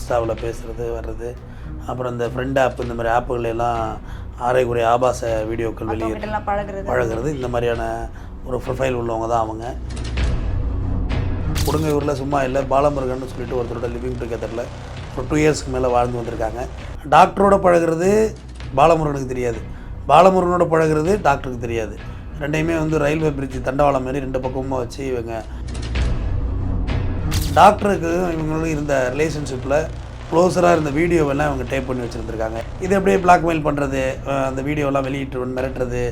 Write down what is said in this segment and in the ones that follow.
இன்ஸ்டாவில் பேசுகிறது வர்றது. அப்புறம் இந்த ஃப்ரெண்ட் ஆப் இந்த மாதிரி ஆப்புகள் எல்லாம் ஆரைக்குறை ஆபாச வீடியோக்கள் வெளியே எல்லாம் பழகுறது. பழகுறது. இந்த மாதிரியான ஒரு ப்ரொஃபைல் உள்ளவங்க தான் அவங்க. கொடுங்கையூரில் சும்மா இல்லை பாலமுருகன் சொல்லிட்டு ஒருத்தரோட லிவிங் டுகெதரில் ஒரு டூ இயர்ஸ்க்கு மேலே வாழ்ந்து வந்திருக்காங்க. டாக்டரோட பழகுறது பாலமுருகனுக்கு தெரியாது. பாலமுருகனோட பழகுறது டாக்டருக்கு தெரியாது. ரெண்டையுமே வந்து ரயில்வே பிரிட்ஜ் தண்டவாளம் மாதிரி ரெண்டு பக்கமும் வச்சு இவங்க டாக்டருக்கு இவங்களும் இருந்த ரிலேஷன்ஷிப்பில் க்ளோஸராக இருந்த வீடியோவெல்லாம் இவங்க டேப் பண்ணி வச்சுருந்துருக்காங்க. இது எப்படியே பிளாக்மெயில் பண்ணுறது அந்த வீடியோலாம் வெளியிட்டு மிரட்டுறது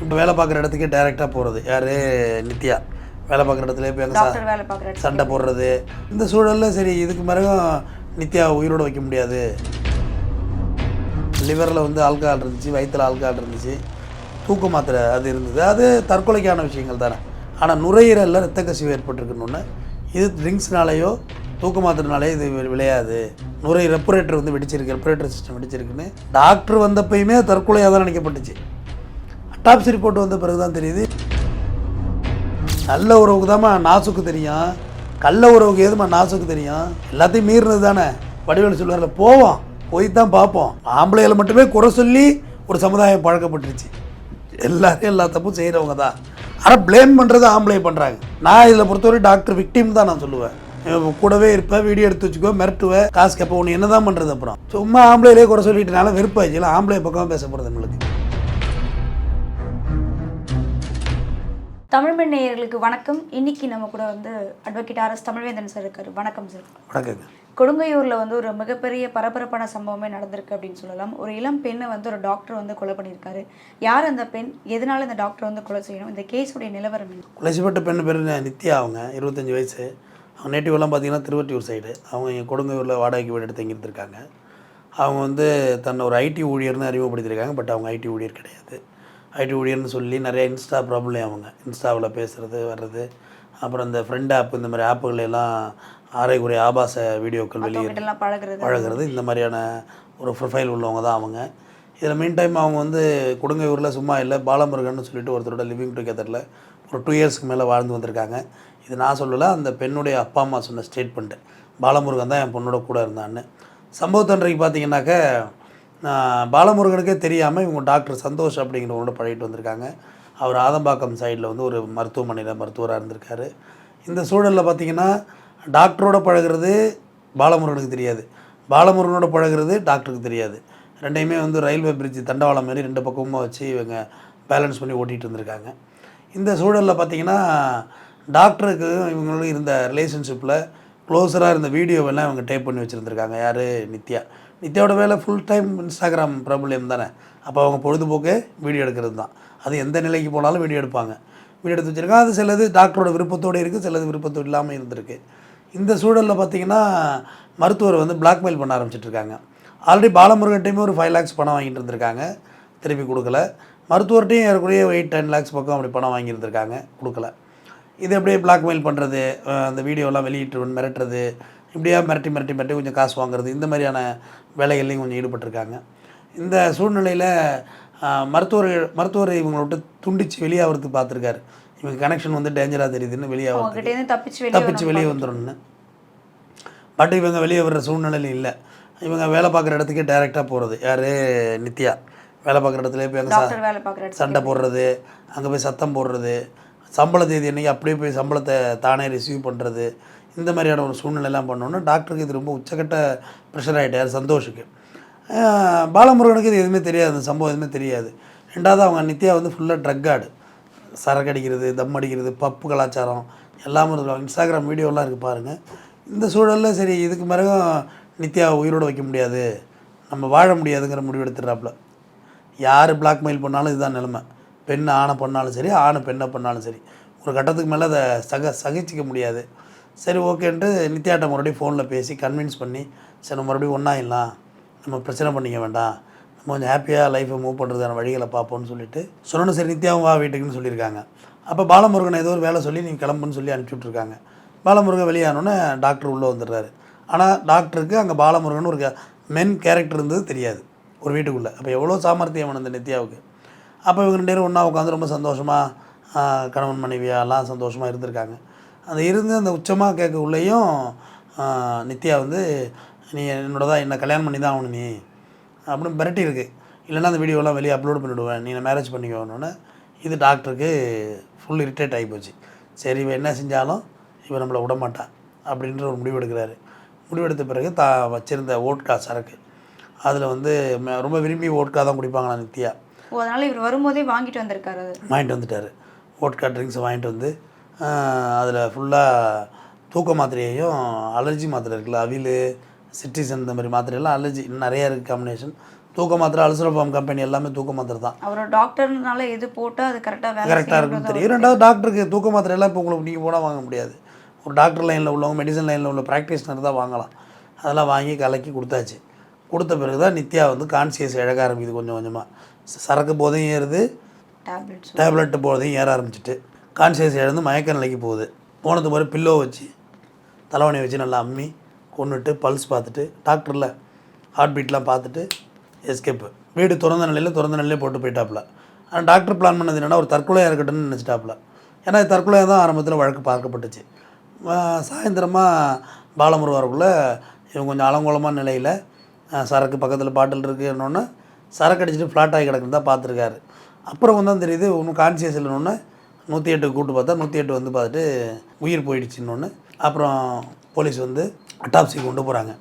இப்போ வேலை பார்க்குற இடத்துக்கே டைரெக்டாக போகிறது யார்? நித்யா. வேலை பார்க்குற இடத்துல போய் அங்கே சண்டை போடுறது. இந்த சூழலில் சரி இதுக்கு பிறகும் நித்யா உயிரோட வைக்க முடியாது. லிவரில் வந்து ஆல்கஹால் இருந்துச்சு வயிற்றில் ஆல்கஹால் இருந்துச்சு. தூக்க மாத்திரை அது இருந்தது. அது தற்கொலைக்கான விஷயங்கள் தானே. ஆனால் நுரையீரலில் ரத்த கசிவு ஏற்பட்டிருக்குன்னு இது ட்ரிங்க்ஸ்னாலேயோ தூக்க மாத்திரனாலே இது விளையாது. நுரை ரெப்பரேட்டர் வந்து வெடிச்சிருக்கு ரெப்பரேட்டர் சிஸ்டம் வெடிச்சிருக்குன்னு டாக்டர் வந்தப்பயுமே தற்கொலையாக தான் நினைக்கப்பட்டுச்சு. அட்டாப்சி ரிப்போர்ட் வந்த பிறகு தான் தெரியுது. நல்ல உறவுக்கு தாம்மா நாசுக்கு தெரியும். கள்ள உறவுக்கு எதுமா நாசுக்கு தெரியும்? எல்லாத்தையும் மீறினது தானே? வடிவேல் சொல்லுவார்ல போவோம் போய் தான் பார்ப்போம். ஆம்பளைகளை மட்டுமே குறை சொல்லி ஒரு சமுதாயம் பழக்கப்பட்டுருச்சு. எல்லாரும் எல்லா தப்பும் செய்கிறவங்க தான் ஆனால் ப்ளேம் பண்ணுறது ஆம்பளை பண்ணுறாங்க நான் இதில் பொறுத்தவரை டாக்டர் விக்டிம் தான் நான் சொல்லுவேன். கூடவே இருப்பேன் வீடியோ எடுத்து வச்சுக்கோ மிரட்டுவேன் காசு கேட்ப உன்னை என்ன தான் பண்ணுறது அப்புறம்? சும்மா ஆம்பளையிலே குறை சொல்லிட்டனால வெறுப்பாச்சு இல்லை ஆம்பளை பக்கமாக பேச போகிறது நம்மளுக்கு. தமிழ்மண் நேயர்களுக்கு வணக்கம். இன்னைக்கு நம்ம கூட வந்து advocate R S Tamilvendhan sir இருக்காரு. வணக்கம் சார் வணக்கங்க. கொடுங்கையூரில் வந்து ஒரு மிகப்பெரிய பரபரப்பான சம்பவமே நடந்திருக்கு அப்படின்னு சொல்லலாம். ஒரு இளம் பெண்ணை வந்து ஒரு டாக்டர் வந்து கொலை பண்ணியிருக்காரு. யார் அந்த பெண்? எதனால இந்த டாக்டர் வந்து கொலை செய்யணும்? இந்த கேஸுடைய நிலவரம் கொலை செய்யப்பட்ட பெண் பேர் நித்யா அவங்க இருபத்தஞ்சி வயசு. அவங்க நேட்டிவெல்லாம் பார்த்தீங்கன்னா திருவற்றியூர் சைடு அவங்க இங்கே கொடுங்கையூரில் வாடகைக்கு வீடு எடுத்து தங்கிட்டு அவங்க வந்து தன்னை ஒரு ஐடி ஊழியர்னு அறிமுகப்படுத்தியிருக்காங்க பட் அவங்க ஐடி ஊழியர் கிடையாது. ஐடி ஊழியர்னு சொல்லி நிறைய இன்ஸ்டா ப்ராப்ளம் அவங்க. இன்ஸ்டாவில் பேசுகிறது வர்றது. அப்புறம் இந்த ஃப்ரெண்ட் ஆப் இந்த மாதிரி ஆப்புகளெல்லாம் ஆரைக்குறை ஆபாச வீடியோக்கள் வெளியே பழகுறது. இந்த மாதிரியான ஒரு ப்ரொஃபைல் உள்ளவங்க தான் அவங்க. இதில் மீன் டைம் அவங்க வந்து கொடுங்கையூரில் சும்மா இல்லை பாலமுருகன் சொல்லிட்டு ஒருத்தரோட லிவிங் டுகெதரில் ஒரு டூ இயர்ஸ்க்கு மேலே வாழ்ந்து வந்திருக்காங்க. இது நான் சொல்லலை அந்த பெண்ணுடைய அப்பா அம்மா சொன்ன ஸ்டேட்மெண்ட்டு பாலமுருகன் தான் என் பொண்ணோட கூட இருந்தான்னு. சம்பவத்தன்றைக்கு பார்த்தீங்கன்னாக்க பாலமுருகனுக்கே தெரியாமல் இவங்க டாக்டர் சந்தோஷ் அப்படிங்கிறவங்களோட பழகிட்டு வந்திருக்காங்க. அவர் ஆதம்பாக்கம் சைடில் வந்து ஒரு மருத்துவமனையில் மருத்துவராக இருந்திருக்காரு. இந்த சூழலில் பார்த்தீங்கன்னா டாக்டரோட பழகுறது பாலமுருகனுக்கு தெரியாது. பாலமுருகனோட பழகுறது டாக்டருக்கு தெரியாது. ரெண்டையுமே வந்து ரயில்வே பிரிட்ஜ் தண்டவாளம் மாதிரி ரெண்டு பக்கமும் வச்சு இவங்க பேலன்ஸ் பண்ணி ஓட்டிகிட்டு இருந்திருக்காங்க. இந்த சூழலில் பார்த்தீங்கன்னா டாக்டருக்கு இவங்களும் இருந்த ரிலேஷன்ஷிப்பில் க்ளோஸராக இருந்த வீடியோவெல்லாம் இவங்க டேப் பண்ணி வச்சுருந்துருக்காங்க. யார்? நித்யா. நித்யாவோட வேலை ஃபுல் டைம் இன்ஸ்டாகிராம் பிரபலியம் தானே. அப்போ அவங்க பொழுதுபோக்கே வீடியோ எடுக்கிறது தான். அது எந்த நிலைக்கு போனாலும் வீடியோ எடுப்பாங்க. வீடியோ எடுத்து வச்சுருக்காங்க. அது சிலது டாக்டரோட விருப்பத்தோடு இருக்குது சிலது விருப்பத்தோடு இல்லாமல் இருந்திருக்கு. இந்த சூழலில் பார்த்தீங்கன்னா மருத்துவர் வந்து பிளாக்மெயில் பண்ண ஆரம்பிச்சிட்ருக்காங்க. ஆல்ரெடி பாலமுருகன்ட்டையுமே ஒரு ஃபைவ் லேக்ஸ் பணம் வாங்கிட்டு இருந்திருக்காங்க. திருப்பி கொடுக்கல. மருத்துவர்கிட்டையும் ஏறக்குறைய எயிட் டென் லேக்ஸ் பக்கம் அப்படி பணம் வாங்கியிருந்திருக்காங்க கொடுக்கல. இது அப்படியே பிளாக்மெயில் பண்ணுறது அந்த வீடியோலாம் வெளியிட்டு மிரட்டுறது இப்படியா மிரட்டி மிரட்டி மிரட்டி கொஞ்சம் காசு வாங்குறது இந்த மாதிரியான வேலைகள்லையும் கொஞ்சம் ஈடுபட்டிருக்காங்க. இந்த சூழ்நிலையில் மருத்துவர்கள் மருத்துவர் இவங்களை விட்டு துண்டிச்சு வெளியாகிறதுக்கு பார்த்துருக்காரு. இவங்க கனெக்ஷன் வந்து டேஞ்சராக தெரியுதுன்னு இருந்து தப்பிச்சு வெளியே தப்பிச்சு வெளியே வந்துடணும்னு பட் இவங்க வெளியே வர்ற சூழ்நிலையில் இல்லை. இவங்க வேலை பார்க்குற இடத்துக்கே டைரெக்டாக போகிறது யார்? நித்யா. வேலை பார்க்குற இடத்துல போய் அங்கே சண்டை போடுறது அங்கே போய் சத்தம் போடுறது சம்பள தேதி அன்றைக்கி அப்படியே போய் சம்பளத்தை தானே ரிசீவ் பண்ணுறது இந்த மாதிரியான ஒரு சூழ்நிலைலாம் பண்ணோன்னா டாக்டருக்கு இது ரொம்ப உச்சக்கட்ட ப்ரெஷர் ஆகிட்டார் சந்தோஷுக்கு. பாலமுருகனுக்கு இது எதுவுமே தெரியாது அந்த சம்பவம் எதுவுமே தெரியாது. ரெண்டாவது அவங்க நித்யா வந்து ஃபுல்லாக ட்ரக் ஆடு. சரக்கு அடிக்கிறது தம் அடிக்கிறது பப்பு கலாச்சாரம் எல்லாமே இருக்கும் இன்ஸ்டாகிராம் வீடியோலாம் இருக்குது பாருங்கள் இந்த சூழலில் சரி இதுக்கு பிறகும் நித்யா உயிரோடு வைக்க முடியாது. நம்ம வாழ முடியாதுங்கிற முடிவு எடுத்துடுறாப்புல யார் பிளாக்மெயில் பண்ணாலும் இதுதான் நிலைமை. பெண் ஆணை பண்ணாலும் சரி ஆணை பெண்ணை பண்ணாலும் சரி. ஒரு கட்டத்துக்கு மேலே அதை சக சகிச்சிக்க முடியாது. சரி ஓகேன்ட்டு நித்யாட்ட மறுபடியும் ஃபோனில் பேசி கன்வின்ஸ் பண்ணி சரி மறுபடியும் மறுபடியும் ஒன்றாயிடலாம் நம்ம பிரச்சனை பண்ணிக்க வேண்டாம். கொஞ்சம் ஹாப்பியாக லைஃப்பை மூவ் பண்ணுறதுக்கான வழிகளை பார்ப்போம்னு சொல்லிட்டு சொன்னோன்னு சரி நித்யாவும் வா வீட்டுக்குன்னு சொல்லியிருக்காங்க. அப்போ பாலமுருகன் ஏதோ ஒரு வேலை சொல்லி நீங்கள் கிளம்புன்னு சொல்லி அனுப்பிச்சுட்ருக்காங்க பாலமுருகன் வெளியானோன்னே டாக்டர் உள்ளே வந்துடுறாரு. ஆனால் டாக்டருக்கு அங்கே பாலமுருகன் ஒரு மென் கேரக்டர் இருந்தது தெரியாது. ஒரு வீட்டுக்குள்ளே. அப்போ எவ்வளோ சாமர்த்தியம் வேணும் இந்த நித்யாவுக்கு. அப்போ இவங்க ரெண்டு பேரும் ஒன்றா உட்காந்து ரொம்ப சந்தோஷமாக கணவன் மனைவியாலாம் எல்லாம் சந்தோஷமாக இருந்திருக்காங்க. அந்த இருந்து அந்த உச்சமாக கேட்க உள்ளேயும் நித்யா வந்து நீ என்னோட தான் என்ன கல்யாணம் பண்ணி தான் ஆகணும் நீ. அப்படின்னு மிரட்டி இருக்கு. இல்லைன்னா அந்த வீடியோலாம் வெளியே அப்லோட் பண்ணிவிடுவேன் நீ மேரேஜ் பண்ணிக்கணுன்னு இது டாக்டருக்கு ஃபுல் இரிட்டேட் ஆகி போச்சு. சரி இவன் என்ன செஞ்சாலும் இவன் நம்மளை விட மாட்டான் அப்படின்ற ஒரு முடிவு எடுக்கிறாரு. முடிவெடுத்த பிறகு தா வச்சிருந்த ஓட்கா சரக்கு. அதில் வந்து ரொம்ப விரும்பி ஓட்கா தான் குடிப்பாங்களா நித்யா? அதனால இவர் வரும்போதே வாங்கிட்டு வந்திருக்காரு வாங்கிட்டு வந்துட்டார். ஓட்கா ட்ரிங்க்ஸ் வாங்கிட்டு வந்து அதில் ஃபுல்லாக தூக்க மாத்திரையையும் அலர்ஜி மாத்திரை இருக்குல்ல அவில் சிட்டிசன் இந்த மாதிரி மாத்திரையெல்லாம் அலர்ஜி நிறைய இருக்குது காம்பினேஷன் தூக்க மாத்திரை அல்சரபாம் கம்பெனி எல்லாமே தூக்க மாத்திரை தான். அவர் டாக்டர்னால எது போட்டால் அது கரெக்டாக கரெக்டாக இருக்குன்னு தெரியும். ரெண்டாவது டாக்டருக்கு தூக்க மாத்திரை எல்லாம் இப்போ உங்களுக்கு நீங்கள் போனால் வாங்க முடியாது. ஒரு டாக்டர் லைனில் உள்ளவங்க மெடிசன் லைனில் உள்ள ப்ராக்டிஷனர் தான் வாங்கலாம். அதெல்லாம் வாங்கி கலக்கி கொடுத்தாச்சு. கொடுத்த பிறகு தான் நித்யா வந்து கான்சியஸ் இழக ஆரம்பிக்குது கொஞ்சம் கொஞ்சமாக சரக்கு போதையும் ஏறுது. டேப்லெட்டு போகிறதையும் ஏற ஆரம்பிச்சிட்டு. கான்சியஸ் இழந்து மயக்க நிலைக்கு போகுது. போனது மாதிரி பில்லோ வச்சு தலைவணி வச்சு நல்லா அம்மி கொண்டுட்டு பல்ஸ் பார்த்துட்டு டாக்டரில் ஹார்ட் பீட்லாம் பார்த்துட்டு எஸ்கேப்பு வீடு திறந்த நிலையில் திறந்த நிலையிலே போட்டு போயிட்டாப்புல. ஆனால் டாக்டர் பிளான் பண்ணது என்னென்னா ஒரு தற்கொலையாக இருக்கட்டும்னு நினச்சிட்டாப்புல. ஏன்னா தற்கொலையாக தான் ஆரம்பத்தில் வழக்கு பார்க்கப்பட்டுச்சு. சாயந்தரமாக பாலமுருவாருக்குள்ளே இவங்க கொஞ்சம் அலங்கோலமான நிலையில் சரக்கு பக்கத்தில் பாட்டில் இருக்குன்னொன்னே சரக்கு அடிச்சுட்டு ஃப்ளாட் ஆகி கிடக்குன்னு தான் பார்த்துருக்காரு. அப்புறம் வந்து தான் தெரியுது ஒன்றும் கான்சியஸ் இல்லைன்னு நூற்றி எட்டு கூட்டு பார்த்தா நூற்றி எட்டு வந்து பார்த்துட்டு உயிர் போயிடுச்சுன்னு அப்புறம் போலீஸ் வந்து அட்டாப்சி கொண்டு போகிறாங்க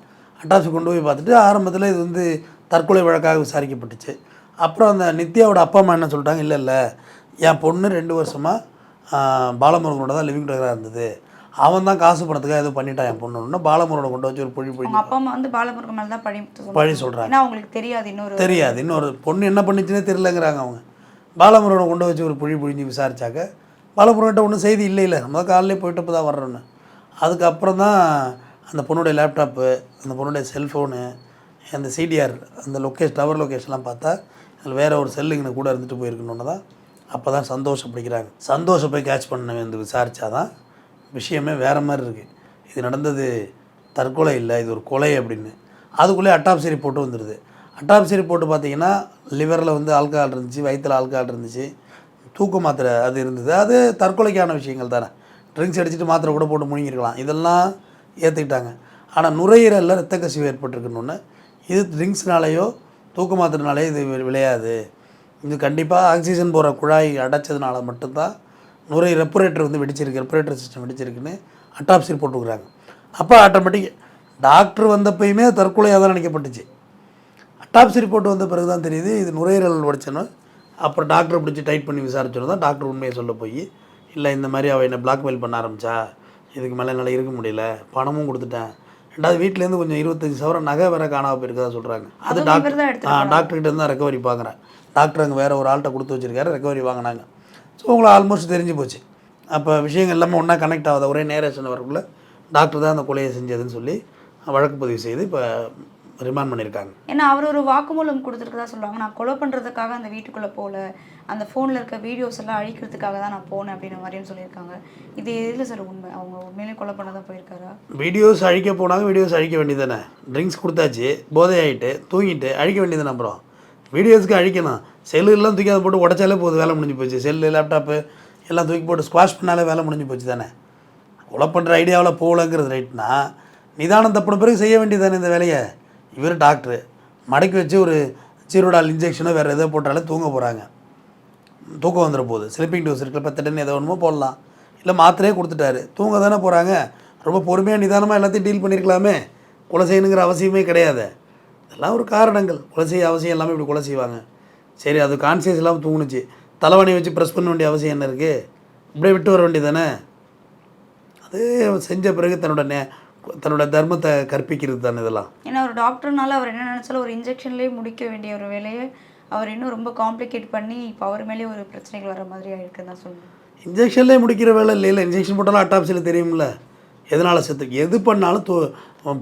அட்டாப்சி கொண்டு போய் பார்த்துட்டு ஆரம்பத்தில் இது வந்து தற்கொலை வழக்காக விசாரிக்கப்பட்டுச்சு. அப்புறம் அந்த நித்யாவோட அப்பா அம்மா என்ன சொல்லிட்டாங்க? இல்லை இல்லை. என் பொண்ணு ரெண்டு வருஷமாக பாலமுருகனோட தான் லிவிங் டுகெதராக இருந்தது. அவன் தான் காசு பணத்துக்காக எதுவும் பண்ணிட்டான் என் பொண்ணுன்னு பாலமுருகனை கொண்டு வச்சு ஒரு பொழி பொழி அப்பா அம்மா வந்து பாலமுருகன் மேலே தான் பழி. பழி சொல்கிறாங்க அவங்களுக்கு தெரியாது இன்னொரு தெரியாது. இன்னொரு பொண்ணு என்ன பண்ணிச்சுன்னே தெரியலங்கிறாங்க அவங்க. பாலமுருகனை கொண்டு வச்சு ஒரு புழி புழிஞ்சு விசாரிச்சாக்க பாலமுருகன்ட்ட ஒன்றும் செய்தி இல்லை இல்லை நம்ம காலையிலே போயிட்டு தான் வர்றோன்னு. அதுக்கப்புறம் தான் அந்த பொண்ணுடைய லேப்டாப்பு அந்த பொண்ணுடைய செல்ஃபோனு அந்த சிடிஆர் அந்த லொக்கேஷன் டவர் லொக்கேஷன்லாம் பார்த்தா அதில் வேறு ஒரு செல்லுங்கன்னு கூட இருந்துட்டு போயிருக்கணுன்னு தான் அப்போ தான். சந்தோஷம் பிடிக்கிறாங்க சந்தோஷம் போய் கேட்ச் பண்ண வந்து விசாரித்தா தான் விஷயமே வேறு மாதிரி இருக்குது இது நடந்தது தற்கொலை இல்லை இது ஒரு கொலை அப்படின்னு. அதுக்குள்ளே அட்டாப்சி ரிப்போர்ட்டு வந்துடுது அட்டாப்சி ரிப்போர்ட்டு பார்த்தீங்கன்னா லிவரில் வந்து ஆல்கஹால் இருந்துச்சு வயிற்றில் ஆல்கஹால் இருந்துச்சு தூக்க மாத்திரை அது இருந்தது. அது தற்கொலைக்கான விஷயங்கள் தானே. ட்ரிங்க்ஸ் அடிச்சுட்டு மாத்திரை கூட போட்டு முழுங்கிருக்கலாம். இதெல்லாம் ஏற்றுக்கிட்டாங்க ஆனால் நுரையீரலில் ரத்த கசிவு ஏற்பட்டிருக்கணுன்னு இது ட்ரிங்க்ஸ்னாலேயோ தூக்க மாத்திரனாலேயோ இது விளையாது. இது கண்டிப்பாக ஆக்சிஜன் போகிற குழாய் அடைச்சதுனால மட்டும்தான் நுரை ரெப்பரேட்டர் வந்து வெடிச்சிருக்கு ரெப்பரேட்டர் சிஸ்டம் வெடிச்சிருக்குன்னு அட்டாப்சி ரிப்போர்ட் அப்போ ஆட்டோமேட்டிக் டாக்டர் வந்தப்பயுமே தற்கொலையாக தான் நினைக்கப்பட்டுச்சு. அட்டாப்சி ரிப்போர்ட் வந்த பிறகு தான் தெரியுது இது நுரையீரல் உடைச்சனும் அப்புறம் டாக்டரை பிடிச்சி டைட் பண்ணி விசாரிச்சோன்னு தான் டாக்டர் உண்மையை சொல்ல போய் இல்லை இந்த மாதிரி அவள் என்னை பிளாக்மெயில் பண்ண ஆரம்பிச்சா இதுக்கு மேலே என்னால் இருக்க முடியல. பணமும் கொடுத்துட்டேன். ரெண்டாவது வீட்டிலேருந்து கொஞ்சம் இருபத்தஞ்சி சவரம் நகை வேற காணாம போயிருக்கதா சொல்கிறாங்க அது டாக்டர் ஆ டாக்டர்கிட்ட இருந்து தான் ரெக்கவரி பார்க்குறேன். டாக்டர் அங்கே வேறு ஒரு ஆள்கிட்ட கொடுத்து வச்சிருக்காரு ரெக்கவரி வாங்கினாங்க. ஸோ உங்களை ஆல்மோஸ்ட் தெரிஞ்சு போச்சு. அப்போ விஷயங்கள் எல்லாமே ஒன்றா கனெக்ட் ஆகாத ஒரே நேரேஷன் வரக்குள்ள டாக்டர் தான் அந்த கொலையை செஞ்சதுன்னு சொல்லி வழக்கு பதிவு செய்து இப்போ ரிமாண்ட் பண்ணியிருக்காங்க ஏன்னா அவர் ஒரு வாக்குமூலம் கொடுத்துருக்கதா சொல்லுவாங்க. நான் கொலை பண்ணுறதுக்காக அந்த வீட்டுக்குள்ளே போகல அந்த ஃபோனில் இருக்க வீடியோஸ் எல்லாம் அழிக்கிறதுக்காக தான் நான் போனேன் அப்படின்ற மாதிரியும் சொல்லியிருக்காங்க. இது எதில் சார் உண்மை? அவங்க உண்மையிலேயே கொலை பண்ண தான் போயிருக்காரா? வீடியோஸ் அழிக்க போனாங்க வீடியோஸ் அழிக்க வேண்டியதானே ட்ரிங்க்ஸ் கொடுத்தாச்சு போதை ஆகிட்டு தூங்கிட்டு அழிக்க வேண்டியதானே அப்புறம்? வீடியோஸ்க்கு அழிக்கணும் செல்லுலாம் தூக்கி அதை போட்டு உடச்சாலே போதும் வேலை முடிஞ்சு போச்சு. செல்லு லேப்டாப்பு எல்லாம் தூக்கி போட்டு ஸ்குவாஷ் பண்ணாலே வேலை முடிஞ்சு போச்சு தானே? கொலை பண்ணுற ஐடியாவில் போகலங்கிறது ரைட்னா நிதானம் தப்புன பிறகு செய்ய வேண்டியதானே இந்த வேலையை? இவர் டாக்டரு. மடக்கி வச்சு ஒரு சீரோடால் இன்ஜெக்ஷனோ வேறு எதோ போட்டாலே தூங்க போகிறாங்க தூக்கம் வந்துட போகுது. ஸ்லிப்பிங் டோஸ் இருக்குல்ல பத்தடன் எதோ ஒன்றுமோ போடலாம். இல்லை மாத்திரையே கொடுத்துட்டாரு. தூங்க தானே போகிறாங்க ரொம்ப பொறுமையாக நிதானமாக எல்லாத்தையும் டீல் பண்ணியிருக்கலாமே கொலை செய்யணுங்கிற அவசியமே கிடையாது. இதெல்லாம் ஒரு காரணங்கள். கொலை செய்ய அவசியம் எல்லாமே இப்படி கொலை செய்வாங்க. சரி அது கான்சியஸ் இல்லாமல் தூங்குனுச்சு. தலைவணி வச்சு ப்ரெஸ் பண்ண வேண்டிய அவசியம் என்ன இருக்குது இப்படியே விட்டு வர வேண்டியதானே அது செஞ்ச பிறகு தன்னோட நே தன்னோட தர்மத்தை கற்பிக்கிறது தானே இதெல்லாம்? ஏன்னா ஒரு டாக்டர்னால அவர் என்ன நினச்சாலும் ஒரு இன்ஜெக்ஷன்லேயே முடிக்க வேண்டிய ஒரு வேலையை அவர் இன்னும் ரொம்ப காம்ப்ளிகேட் பண்ணி இப்போ அவர் மேலேயே ஒரு பிரச்சனைகள் வர மாதிரி ஆயிருக்குன்னு தான் சொல்லணும் இன்ஜெக்ஷன்லேயே முடிக்கிற வேலை இல்லை இல்லை. இன்ஜெக்ஷன் போட்டாலும் அட்டாப்சியில் தெரியும்ல. எதனால் செத்து எது பண்ணாலும் தோ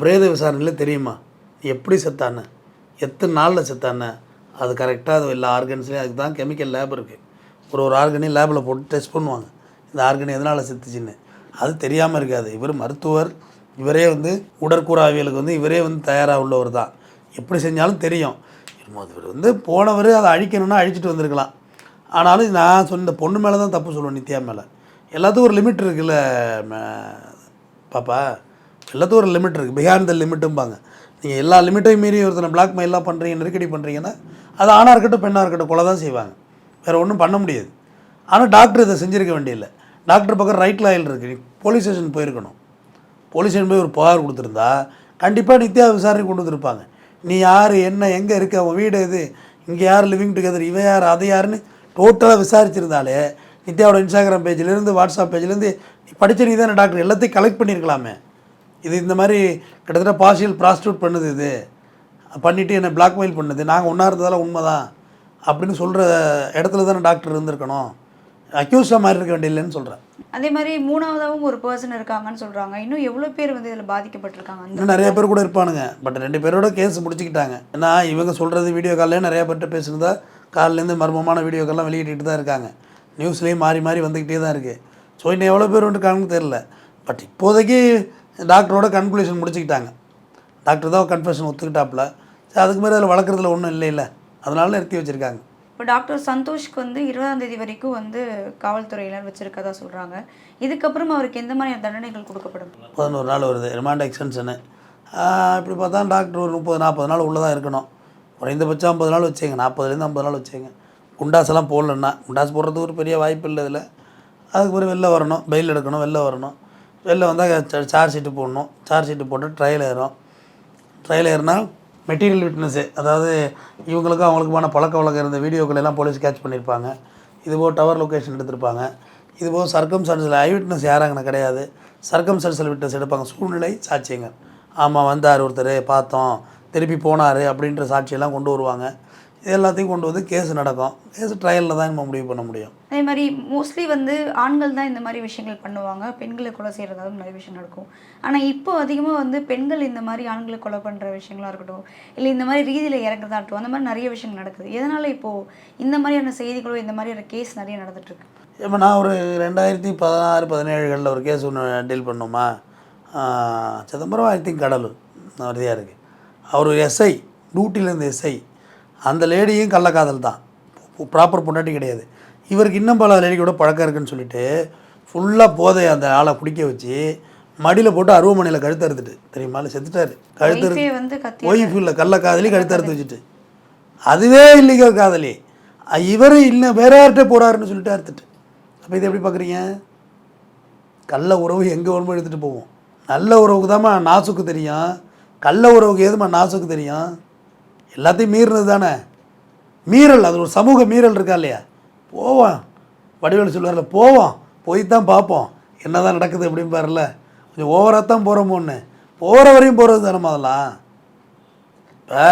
பிரேத விசாரணையில் தெரியுமா? எப்படி செத்தானே எத்தனை நாளில் செத்தானே அது கரெக்டாக அது எல்லா ஆர்கன்ஸ்லேயும் அதுக்கு தான் கெமிக்கல் லேப் இருக்குது ஒரு ஒரு ஆர்கனையும் லேபில் போட்டு டெஸ்ட் பண்ணுவாங்க. இந்த ஆர்கன் எதனால் செத்துச்சுன்னு. அது தெரியாமல் இருக்காது. இவர் மருத்துவர். இவரே வந்து உடற்கூறாவியலுக்கு வந்து இவரே வந்து தயாராக உள்ளவர் தான். எப்படி செஞ்சாலும் தெரியும். இவர் வந்து போனவர் அதை அழிக்கணும்னா அழிச்சிட்டு வந்திருக்கலாம். ஆனாலும் நான் சொன்ன இந்த பொண்ணு மேலே தான் தப்பு சொல்லுவேன் நித்யா மேலே. எல்லாத்துக்கும் ஒரு லிமிட் இருக்குல்ல பாப்பா. எல்லாத்துக்கும் ஒரு லிமிட் இருக்குது பிஹாண்ட் த லிமிட்டும்பாங்க நீங்கள் எல்லா லிமிட்டையும் மீறி ஒருத்தனை பிளாக் மெயிலாக பண்ணுறீங்க நெருக்கடி பண்ணுறீங்கன்னா அது ஆணாக இருக்கட்டும் பெண்ணாக இருக்கட்டும் கொலை தான் செய்வாங்க. வேறு ஒன்றும் பண்ண முடியாது. ஆனால் டாக்டர் இதை செஞ்சுருக்க வேண்டியதில்லை. டாக்டர் பக்கம் ரைட் லாயில் இருக்குது நீ போலீஸ் ஸ்டேஷன் போயிருக்கணும். போலீஸ் ஸ்டேஷன் போய் ஒரு புகார் கொடுத்துருந்தா கண்டிப்பாக நித்யா விசாரணை கொண்டு வந்திருப்பாங்க. நீ யார் என்ன எங்கே இருக்க உன் வீடு இது இங்கே யார் லிவிங் டுகெதர் இவன் யார் அதை யாருன்னு டோட்டலாக விசாரிச்சிருந்தாலே நித்யாவோட இன்ஸ்டாகிராம் பேஜ்லேருந்து வாட்ஸ்அப் பேஜ்லேருந்து நீ படிச்ச நீ தானே டாக்டர் எல்லாத்தையும் கலெக்ட் பண்ணியிருக்கலாமே இது இந்த மாதிரி கிட்டத்தட்ட பார்சியல் ப்ராஸ்டியூட் பண்ணுது இது. பண்ணிவிட்டு என்னை பிளாக்மெயில் பண்ணுது. நாங்கள் ஒன்றா இருந்ததால உண்மைதான். அப்படின்னு சொல்கிற இடத்துல தானே டாக்டர் இருந்திருக்கணும். அக்யூஸ்டாக மாதிரி இருக்க வேண்டியதில்லைன்னு சொல்கிறேன் அதே மாதிரி மூணாவதாகவும் ஒரு பர்சன் இருக்காங்கன்னு சொல்றாங்க. இன்னும் எவ்வளோ பேர் வந்து இதில் பாதிக்கப்பட்டிருக்காங்க? இன்னும் நிறைய பேர் கூட இருப்பானுங்க. பட் ரெண்டு பேரோட கேஸ் முடிச்சுக்கிட்டாங்க. ஏன்னா இவங்க சொல்கிறது வீடியோ கால்லே நிறைய பேர்கிட்ட பேசுனதா காலிலேருந்து மர்மமான வீடியோக்கெல்லாம் வெளியிட்டு தான் இருக்காங்க. நியூஸ்லேயும் மாறி மாறி வந்துக்கிட்டே தான் இருக்குது ஸோ இன்னும் எவ்வளோ பேர் வந்துருக்காங்கன்னு தெரில பட் இப்போதைக்கு டாக்டரோட கன்க்ளூஷன் முடிச்சுக்கிட்டாங்க. டாக்டர் தான் கன்ஃபெஷன் ஒத்துக்கிட்டாப்புல. சரி அதுக்கு மேலே அதில் வளர்க்குறதுல ஒன்றும் இல்லை இல்லை அதனால நிறுத்தி வச்சுருக்காங்க. இப்போ டாக்டர் சந்தோஷ்க்கு வந்து இருபதாம் தேதி வரைக்கும் வந்து காவல்துறையினர் வச்சிருக்கதா சொல்றாங்க. இதுக்கப்புறம் அவருக்கு எந்த மாதிரியான தண்டனைகள் கொடுக்கப்படும்? பதினோரு நாள் வருது. ரிமாண்ட் எக்ஸ்டென்ஷனு இப்படி பார்த்தா டாக்டர் ஒரு முப்பது நாற்பது நாள் உள்ளே தான் இருக்கணும். குறைந்தபட்சம் ஐம்பது நாள் வச்சேங்க. நாற்பதுலேருந்து ஐம்பது நாள் வச்சேங்க. குண்டாசெல்லாம் போடலன்னா குண்டாஸ் போடுறதுக்கு ஒரு பெரிய வாய்ப்பு இல்லை இதில். அதுக்கு பிறகு வெளில வரணும். பெயில் எடுக்கணும் வெளில வரணும். வெளில வந்தால் சார்ஜ் ஷீட்டு போடணும். சார்ஜ் ஷீட்டு போட்டு ட்ரையல் ஏறும் ட்ரையல் ஏறினால் மெட்டீரியல் விட்னஸ்ஸு அதாவது இவங்களுக்கும் அவங்களுக்குமான பழக்க வழக்கம் இருந்த வீடியோக்கள் எல்லாம் போலீஸ் கேட்ச் பண்ணியிருப்பாங்க. இது டவர் லொக்கேஷன் எடுத்திருப்பாங்க. இது சர்க்கம் சர்ஜில் ஐ விட்னஸ் யாராங்கன்னு கிடையாது. சர்க்கம் சர்ஜில் விட்னஸ் எடுப்பாங்க. சூழ்நிலை சாட்சியங்கள். ஆமாம் வந்தார் ஒருத்தர் பார்த்தோம். திருப்பி போனார் அப்படின்ற சாட்சியெல்லாம் கொண்டு வருவாங்க. இது எல்லாத்தையும் கொண்டு வந்து கேஸ் நடக்கும். கேஸ் ட்ரையலில் தான் நம்ம முடிவு பண்ண முடியும். அதே மாதிரி மோஸ்ட்லி வந்து ஆண்கள் தான் இந்த மாதிரி விஷயங்கள் பண்ணுவாங்க. பெண்களை கொலை செய்கிறதாலும் நிறைய விஷயம் நடக்கும். ஆனால் இப்போ அதிகமாக வந்து பெண்கள் இந்த மாதிரி ஆண்களை கொலை பண்ணுற விஷயங்களா இருக்கட்டும் இல்லை இந்த மாதிரி ரீதியில் இறங்குறதா இருக்கட்டும் அந்த மாதிரி நிறைய விஷயங்கள் நடக்குது. எதனால் இப்போது இந்த மாதிரியான செய்திகளோ இந்த மாதிரியான கேஸ் நிறைய நடந்துட்டுருக்கு இப்போ நான் ஒரு ரெண்டாயிரத்தி பதினாறு பதினேழுகளில் ஒரு கேஸ் ஒன்று டீல் பண்ணோமா? சிதம்பரம் ஐ திங்க் கடலூர் வரியாக இருக்குது அவர் எஸ்ஐ டியூட்டிலேருந்து எஸ்ஐ அந்த லேடியும் கள்ளக்காதல் தான். ப்ராப்பர் பொண்டாட்டி கிடையாது. இவருக்கு இன்னும் பல லேடிக்கூட பழக்கம் இருக்குன்னு சொல்லிட்டு ஃபுல்லாக போதை அந்த ஆளை குடிக்க வச்சு மடியில் போட்டு அருவமனையில் கழுத்து அறுத்துட்டு தெரியுமா? செத்துட்டாரு. கழுத்து ஒய்ஃபே இல்லை கள்ளக்காதலி கழுத்து அறுத்து வச்சுட்டு. அதுவே இல்லீகல் காதலி. இவர் இல்லை வேற யார்கிட்ட போகிறாருன்னு சொல்லிட்டு அறுத்துட்டு. அப்போ இதை எப்படி பார்க்குறீங்க கள்ள உறவு எங்கே வருமோ எடுத்துகிட்டு போவோம். நல்ல உறவுக்கு தாம்மா நாசுக்கு தெரியும். கள்ள உறவுக்கு எதுமா நாசுக்கு தெரியும்? எல்லாத்தையும் மீறினது தானே? மீறல் அது ஒரு சமூக மீறல் இருக்கா இல்லையா? போவோம். வடிவேலு சொல்லுவார்ல போவோம். போய் தான் பார்ப்போம். என்ன தான் நடக்குது அப்படின்னு கொஞ்சம் ஓவராக தான் போகிறோமோன்னு போகிற வரையும் போகிறது தானே அதெல்லாம் இப்போ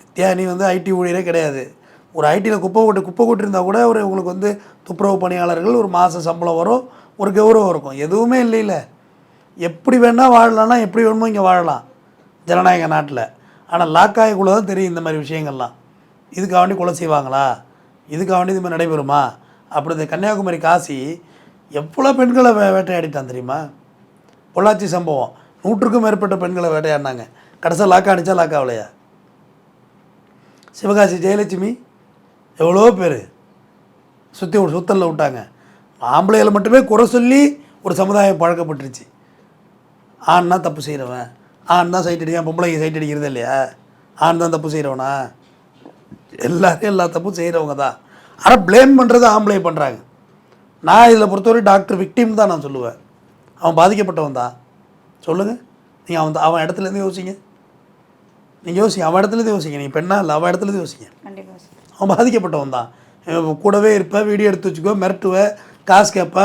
நித்யா நீ வந்து ஐடி ஊழியரே கிடையாது. ஒரு ஐடியில் குப்பை கொட்டு குப்பை கூட்டிருந்தால் கூட ஒரு உங்களுக்கு வந்து துப்புரவு பணியாளர்கள் ஒரு மாத சம்பளம் வரும் ஒரு கௌரவம் இருக்கும். எதுவுமே இல்லைல்ல எப்படி வேணால் வாழலாம்னா எப்படி வேணுமோ இங்கே வாழலாம். ஜனநாயக நாட்டில். ஆனால் லாக்காயக்குள்ளே தான் தெரியும் இந்த மாதிரி விஷயங்கள்லாம். இதுக்காக வேண்டி கொலை செய்வாங்களா? இதுக்காக வேண்டி இது மாதிரி நடைபெறுமா? அப்படி இந்த கன்னியாகுமரி காசி எவ்வளோ பெண்களை வே வேட்டையாடிட்டான் தெரியுமா? பொள்ளாச்சி சம்பவம். நூற்றுக்கும் மேற்பட்ட பெண்களை வேட்டையாடினாங்க. கடைசியாக லாக்கா அடித்தா லாக்கா ஆகலையா? சிவகாசி ஜெயலட்சுமி எவ்வளோ பேர்? சுற்றி ஒரு சுத்தலில் விட்டாங்க. ஆம்பளைகளை மட்டுமே குறை சொல்லி ஒரு சமுதாயம் பழக்கப்பட்டுருச்சு. ஆண்னா தப்பு செய்கிறவன் ஆண் தான் சைட் அடிக்கான் பொம்பளைங்க சைட் அடிக்கிறது இல்லையா? ஆண் தான் தப்பு செய்கிறவனா எல்லாரும் எல்லா தப்பும் செய்கிறவங்க தான். ஆனால் ப்ளேம் பண்ணுறது ஆம்பளை பண்ணுறாங்க நான் இதில் பொறுத்தவரை டாக்டர் விக்டிம் தான் நான் சொல்லுவேன். அவன் பாதிக்கப்பட்டவன் தான். சொல்லுங்கள் நீங்கள் அவன் அவன் இடத்துலேருந்து யோசிங்க. நீங்கள் யோசிங்க. அவன் இடத்துலேருந்து யோசிங்க. நீங்கள் பெண்ணா இல்லை அவன் இடத்துலேருந்து யோசிங்க. அவன் பாதிக்கப்பட்டவன் தான். கூடவே இருப்ப வீடியோ எடுத்து வச்சுக்கோ மிரட்டுவ காசு கேட்ப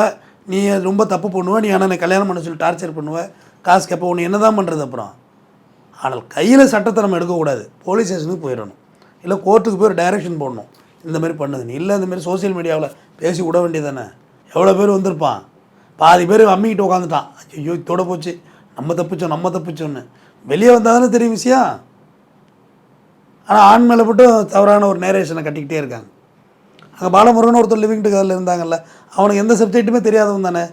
நீ ரொம்ப தப்பு பண்ணுவ. நீ ஆனால் கல்யாணம் பண்ண சொல்லி டார்ச்சர் பண்ணுவ. காசு கேட்போம் ஒன்று என்ன தான் பண்ணுறது அப்புறம்? ஆனால் கையில் சட்டத்தை நம்ம எடுக்கக்கூடாது. போலீஸ் ஸ்டேஷனுக்கு போயிடணும். இல்லை கோர்ட்டுக்கு போய் ஒரு டைரக்ஷன் போடணும். இந்த மாதிரி பண்ணுது நீ. இல்லை இந்த மாதிரி சோஷியல் மீடியாவில் பேசி விட வேண்டியது தானே எவ்வளோ பேர் வந்திருப்பான்? பாதி பேர் அம்மிக்கிட்டு உட்காந்துட்டான் ஐயோ இதோட போச்சு. நம்ம தப்பிச்சோம் நம்ம தப்பிச்சோன்னு வெளியே வந்தால் தானே தெரியும் விஷயம்? ஆனால் ஆண் மேலே மட்டும் தவறான ஒரு நேரேஷனை கட்டிக்கிட்டே இருக்காங்க. அங்கே பாலமுருகன் ஒருத்தர் லிவிங் டுகெதரில் இருந்தாங்கல்ல. அவனுக்கு எந்த சப்ஜெக்ட்டுமே தெரியாதவன் தானே?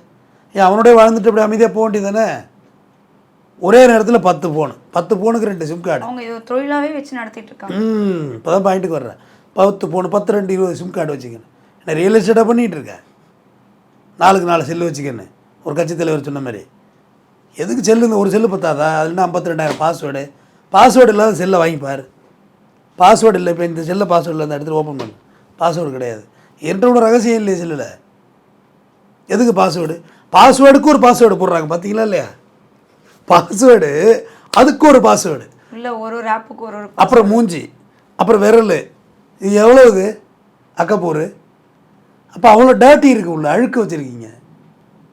ஏன் அவனோடய வாழ்ந்துட்டு அப்படி அமைதியாக போக வேண்டியது தானே ஒரே நேரத்தில் பத்து ஃபோனு பத்து ஃபோனுக்கு ரெண்டு சிம் கார்டு அவங்க இது தொழிலாகவே வச்சு நடத்திட்டு இருக்காங்க. ம் இப்போ தான் பாயிண்ட்டுக்கு வர்றேன். பத்து ஃபோனு பத்து ரெண்டு இருபது சிம் கார்டு வச்சுக்கணும். என்ன ரியல் எஸ்டேட்டாக பண்ணிகிட்டு இருக்கேன் நாளுக்கு நாலு செல்லு வச்சுக்கன்னு. ஒரு கட்சி தலைவர் சொன்ன மாதிரி. எதுக்கு செல்லு? இந்த ஒரு செல்லு பத்தாதா? அதுல ஐம்பத்தி ரெண்டாயிரம் பாஸ்வேர்டு பாஸ்வேர்டு இல்லாத செல்லை வாங்கிப்பார். பாஸ்வேர்டு இல்லை. இப்போ இந்த செல்லை பாஸ்வேர்டு இல்லை அந்த இடத்துல ஓப்பன் பண்ணு. பாஸ்வேர்டு கிடையாது. என்கிட்ட ரகசியம் இல்லையே செல்லில். எதுக்கு பாஸ்வேர்டு பாஸ்வேர்டுக்கு ஒரு பாஸ்வேர்டு போடுறாங்க. பார்த்தீங்களா இல்லையா? பாஸ்வேர்டு அதுக்கு ஒரு பாஸ்வேர்டு. இல்லை ஒரு ஒரு ஆப்புக்கு ஒரு ஒரு அப்புறம் மூஞ்சி அப்புறம் விரல். இது எவ்வளோ இது அக்கப்பூர் அப்போ அவ்வளோ டேர்ட்டி இருக்குது உள்ள அழுக்கு வச்சுருக்கீங்க.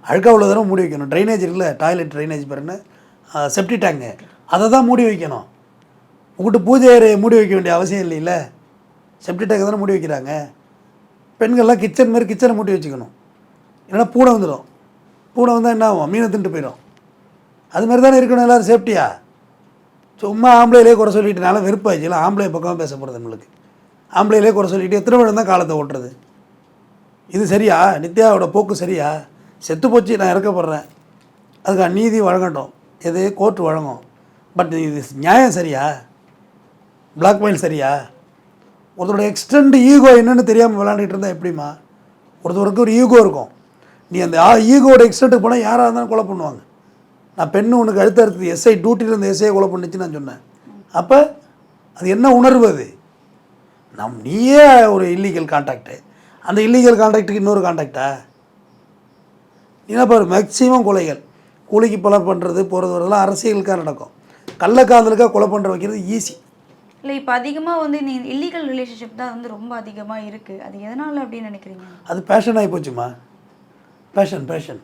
அழுக்க அவ்வளோ தடவை மூடி வைக்கணும். ட்ரைனேஜ் இருக்குல்ல டாய்லெட் ட்ரைனேஜ் பாருன்னு செப்டி டேங்கு அதை தான் மூடி வைக்கணும். உங்கள்கிட்ட பூஜை அறையை மூடி வைக்க வேண்டிய அவசியம் இல்லைல்ல. செப்டி டேங்கை தானே மூடி வைக்கிறாங்க. பெண்கள்லாம் கிச்சன் மாதிரி கிச்சனை மூடி வச்சுக்கணும். இல்லைன்னா பூனை வந்துடும். பூனை வந்தால் என்ன ஆகும்? மீனை தின்ட்டு போயிடும். அது மாதிரி தானே இருக்கணும் எல்லோரும் சேஃப்டியாக சும்மா ஆம்பளையிலே குறை சொல்லிட்டுனால வெறுப்பாச்சு ஆம்பளை பக்கமாக பேச போகிறது நம்மளுக்கு. ஆம்பளையிலே குறை சொல்லிட்டு எத்தனை வருடம் தான் காலத்தை ஓட்டுறது? இது சரியா? நித்யாவோட போக்கு சரியா? செத்து போச்சு நான் இறக்கப்படுறேன். அதுக்கு அநீதி வழங்கட்டும். எது? கோர்ட்டு வழங்கும். பட் இது நியாயம் சரியா? பிளாக்மெயில் சரியா? ஒருத்தரோட எக்ஸ்டெண்ட் ஈகோ என்னென்னு தெரியாமல் விளாண்டுட்டு இருந்தால் எப்படிம்மா? ஒருத்தருக்கு ஒரு ஈகோ இருக்கும். நீ அந்த ஈகோட எக்ஸ்டெண்ட்டுக்கு போனால் யாராக இருந்தாலும் கொலை பண்ணுவாங்க. நான் பெண்ணு உனக்கு அடுத்த அடுத்தது எஸ்ஐ டியூட்டியில் இருந்த எஸ்ஐயை கொலை பண்ணுச்சு நான் சொன்னேன். அப்போ அது என்ன உணர்வு அது? நம் நீயே ஒரு இல்லீகல் கான்டாக்டு அந்த இல்லீகல் கான்டாக்டுக்கு இன்னொரு கான்டாக்டா நீனா பாரு மேக்ஸிமம் கொலைகள். கூலிக்கு கொலை பண்ணுறது போகிறது வரதெல்லாம் அரசியலுக்காக நடக்கும். கள்ளக்காதலுக்காக கொலை பண்ணுற வைக்கிறது ஈஸி இல்லை இப்போ அதிகமாக வந்து இந்த இல்லீகல் ரிலேஷன்ஷிப் தான் வந்து ரொம்ப அதிகமாக இருக்குது அது எதனால் அப்படின்னு நினைக்கிறீங்க? அது பேஷன் ஆகி போச்சுமா? பேஷன் பேஷன்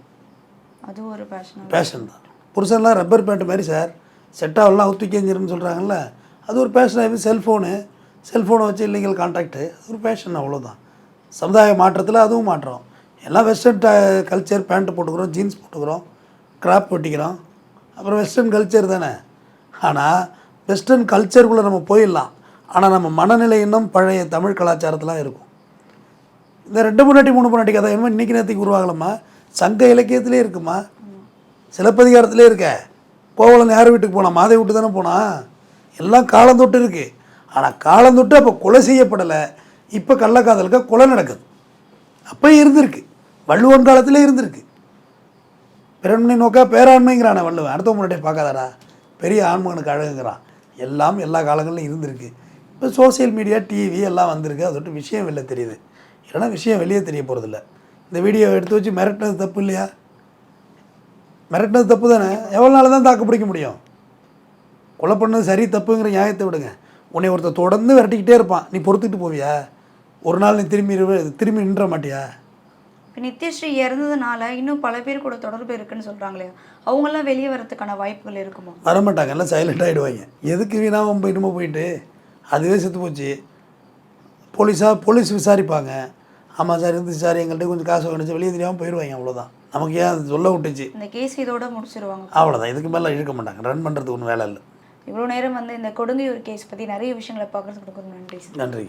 அது ஒரு பேஷனாக பேஷன் தான். புருஷன்லாம் ரப்பர் பேண்ட் மாதிரி சார். செட்டாவெல்லாம் அவுத்து எஞ்சிருன்னு சொல்கிறாங்கல்ல அது ஒரு பேஷன் ஆகி செல்ஃபோனு செல்ஃபோனை வச்சு இல்லீகல் கான்டாக்டு அது ஒரு பேஷன் அவ்வளோதான் சமுதாய மாற்றத்தில் அதுவும் மாற்றம். எல்லாம் வெஸ்டர்ன் கல்ச்சர் பேண்ட்டு போட்டுக்கிறோம் ஜீன்ஸ் போட்டுக்கிறோம் கிராப் வெட்டிக்கிறோம். அப்புறம் வெஸ்டர்ன் கல்ச்சர் தானே. ஆனால் வெஸ்டர்ன் கல்ச்சருக்குள்ளே நம்ம போயிடலாம். ஆனால் நம்ம மனநிலை இன்னும் பழைய தமிழ் கலாச்சாரத்திலாம் இருக்கும். இந்த ரெண்டு பொண்டாட்டி மூணு பொண்டாட்டி கதை என்னமோ இன்றைக்கி நேரத்துக்கு உருவாகலாமா சங்க இலக்கியத்திலே இருக்குமா? சிலப்பதிகாரத்திலே இருக்க. கோவலன் யார் வீட்டுக்கு போனால் மாதை வீட்டு தானே போனான் எல்லாம் காலந்தொட்டு இருக்குது ஆனால் காலந்தொட்டு அப்போ கொலை செய்யப்படலை. இப்போ கள்ளக்காதலுக்கு கொலை நடக்குது. அப்போ இருந்திருக்கு. வள்ளுவன் காலத்திலே இருந்திருக்கு. பிறன்மை நோக்கா பேராண்மைங்கிறான வள்ளுவன். அடுத்த முன்னாடியே பார்க்காதடா. பெரிய ஆண்மகனுக்கு அழகுங்கிறான். எல்லாம் எல்லா காலங்களிலும் இருந்திருக்கு. இப்போ சோஷியல் மீடியா டிவி எல்லாம் வந்திருக்கு. அதை விட்டு விஷயம் வெளில தெரியுது. இல்லைன்னா விஷயம் வெளியே தெரிய போகிறதில்ல இந்த வீடியோ எடுத்து வச்சு மிரட்டினது தப்பு இல்லையா? மிரட்டினது தப்பு தானே? எவ்வளோ நாள் தான் தாக்கு பிடிக்க முடியும்? கொலை பண்ணது சரி தப்புங்கிற நியாயத்தை விடுங்க. உன்னை ஒருத்தர் தொடர்ந்து விரட்டிக்கிட்டே இருப்பான். நீ பொறுத்துக்கிட்டு போவியா? ஒரு நாள் நீ திரும்பி திரும்பி நின்ற மாட்டியா? இப்போ நித்யஸ்ரீ இறந்ததுனால இன்னும் பல பேர் கூட தொடர்பு இருக்குன்னு சொல்கிறாங்களே அவங்கெல்லாம் வெளியே வரதுக்கான வாய்ப்புகள் இருக்குமா? வரமாட்டாங்க. எல்லாம் சைலண்ட் ஆகிடுவாங்க எதுக்கு வீணாக வம்பு இன்னமும் போயிட்டு? அதுவே செத்து போச்சு. போலீஸாக போலீஸ் விசாரிப்பாங்க. ஆமாம் சார் இருந்துச்சு சார். எங்கள்கிட்ட கொஞ்சம் காசு வேணுச்சு வெளியே தெரியாமல் போயிடுவாங்க. அவ்வளோதான் நமக்கு ஏன் சொல்ல விட்டுச்சு? இந்த கேஸ் இதோட முடிச்சிருவாங்க. அவ்வளோதான் இதுக்கு மேலே இழுக்க மாட்டாங்க. ரன் பண்ணுறதுக்கு ஒன்றும் வேலை இல்லை. இவ்வளோ நேரம் வந்து இந்த கொடுங்கையூர் கேஸ் பற்றி நிறைய விஷயங்களை பார்க்கறதுக்கு நன்றி நன்றி.